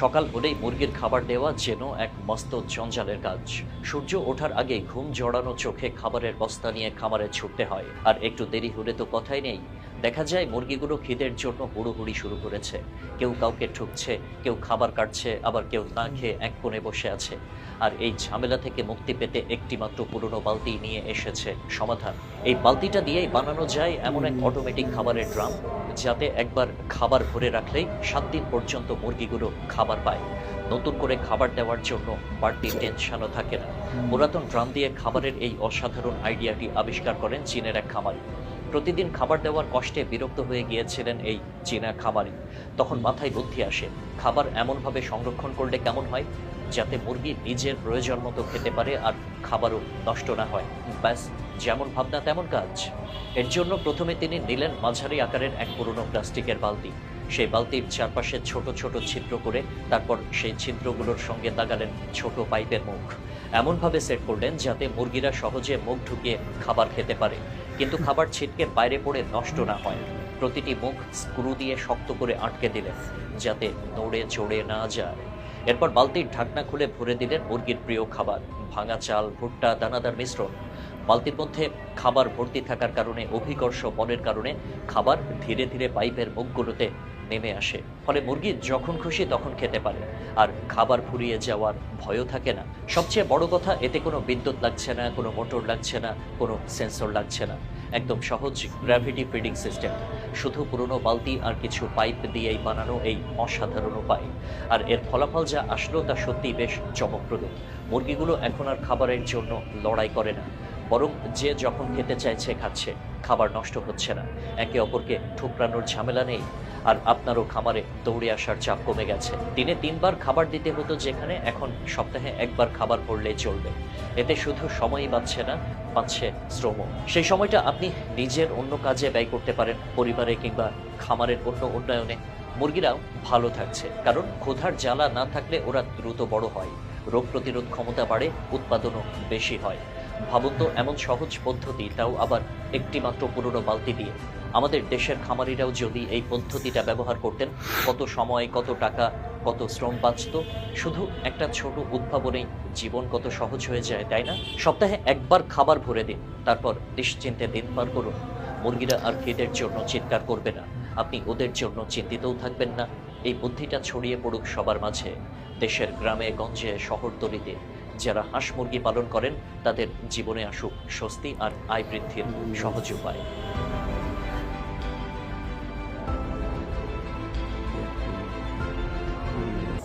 সকাল হলেই মুরগির খাবার দেওয়া যেন এক মস্ত জঞ্জালের কাজ। সূর্য ওঠার আগে ঘুম জড়ানো চোখে খাবারের বস্তা নিয়ে খামারে ছুটতে হয়, আর একটু দেরি হলে তো কথাই নেই। দেখা যায় মুরগিগুলো খিদের জন্য হুড়োহুড়ি শুরু করেছে। কেউ কাউকে ঠুকছে, কেউ খাবার কাটছে, আবার কেউ না খেয়ে এক কোণে বসে আছে। আর এই ঝামেলা থেকে মুক্তি পেতে একটি মাত্র পুরনো বালতি নিয়ে এসেছে সমাধান। এই বালতিটা দিয়েই বানানো যায় এমন এক অটোমেটিক খাবারের ড্রাম। যাতে একবার খাবার ভরে রাখলেই সাত দিন পর্যন্ত মুরগিগুলো খাবার পায়। নতুন করে খাবার দেওয়ার জন্য বাড়তি টেনশনও থাকে না। পুরাতন ড্রাম দিয়ে খাবারের এই অসাধারণ আইডিয়াটি আবিষ্কার করেন চীনের এক খামারি। প্রতিদিন খাবার দেওয়ার কষ্টে বিরক্ত হয়ে গিয়েছিলেন এই চীনা খামারি। তখন মাথায় বুদ্ধি আসে, খাবার এমনভাবে সংরক্ষণ করলে কেমন হয়? যাতে মুরগি নিজের প্রয়োজন মতো খেতে পারে আর খাবারও নষ্ট না হয়। ব্যাস, যেমন ভাবনা তেমন কাজ। এর জন্য প্রথমে তিনি নিলেন মাঝারি আকারের এক পুরনো প্লাস্টিকের বালতি। সেই বালতির চারপাশে ছোট ছোট ছিদ্র করে তারপর সেই ছিদ্রগুলোর সঙ্গে লাগালেন ছোট পাইপের মুখ। এমনভাবে সেট করলেন যাতে মুরগিরা সহজে মুখ ঢুকিয়ে খাবার খেতে পারে। কিন্তু খাবার ছিটকে বাইরে পড়ে নষ্ট না হয়। প্রতিটি মুখ স্ক্রু দিয়ে শক্ত করে আটকে দিলেন যাতে নড়ে চড়ে না যায়। এরপর বালতির ঢাকনা খুলে ভরে দিলেন মুরগির প্রিয় খাবার, ভাঙা চাল, ভুট্টা, দানাদার মিশ্রণ। বালতির মধ্যে খাবার ভর্তি থাকার কারণে, অভিকর্ষ বনের কারণে খাবার ধীরে ধীরে পাইপের মুখগুলোতে নেমে আসে। ফলে মুরগি যখন খুশি তখন খেতে পারে। আর খাবার ফুরিয়ে যাওয়ার ভয়ও থাকে না। সবচেয়ে বড় কথা, এতে কোনো বিদ্যুৎ লাগছে না, কোনো মোটর লাগছে না, কোনো সেন্সর লাগছে না। একদম সহজ গ্র্যাভিটি ফিডিং সিস্টেম। শুধু পুরনো বালতি আর কিছু পাইপ দিয়েই বানানো এই অসাধারণ উপায়। আর এর ফলাফল যা আসলো তা সত্যিই বেশ চমকপ্রদ। মুরগিগুলো এখন আর খাবারের জন্য লড়াই করে না। বরং যে যখন খেতে চাইছে খাচ্ছে, খাবার নষ্ট হচ্ছে না। একে অপরকে ঠুকরানোর ঝামেলা নেই, আর আপনারও খামারে দৌড়ে আসার চাপ কমে গেছে। দিনে তিনবার খাবার দিতে হতো যেখানে, এখন সপ্তাহে একবার খাবার পড়লেই চলবে। এতে শুধু সময়ই বাঁচছে না পাচ্ছে শ্রম সেই সময়টা আপনি নিজের অন্য কাজে ব্যয় করতে পারেন, পরিবারে কিংবা খামারের অন্য উন্নয়নে। মুরগিরাও ভালো থাকছে, কারণ ক্ষুধার জ্বালা না থাকলে ওরা দ্রুত বড় হয়। রোগ প্রতিরোধ ক্ষমতা বাড়ে, উৎপাদনও বেশি হয়। ভাবুন তো, এমন সহজ পদ্ধতি, তাও আবার একটি মাত্র পুরনো বালতি দিয়ে। আমাদের দেশের খামারিরাও যদি এই পদ্ধতিটা ব্যবহার করতেন, কত সময়, কত টাকা, কত শ্রম বাঁচত? শুধু একটা ছোট উদ্ভাবনেই জীবন কত সহজ হয়ে যায়, তাই না? সপ্তাহে একবার খাবার ভরে দিন, তারপর নিশ্চিন্তে দিন পার করুন। মুরগিরা আর খিদের জন্য চিৎকার করবে না, আপনি ওদের জন্য চিন্তিতও থাকবেন না। এই বুদ্ধিটা ছড়িয়ে পড়ুক সবার মাঝে, দেশের গ্রামে, গঞ্জে শহরতলিতে যারা হাঁস মুরগি পালন করেন তাদের জীবনে আসুক স্বস্তি আর আয় বৃদ্ধির সহজ উপায়।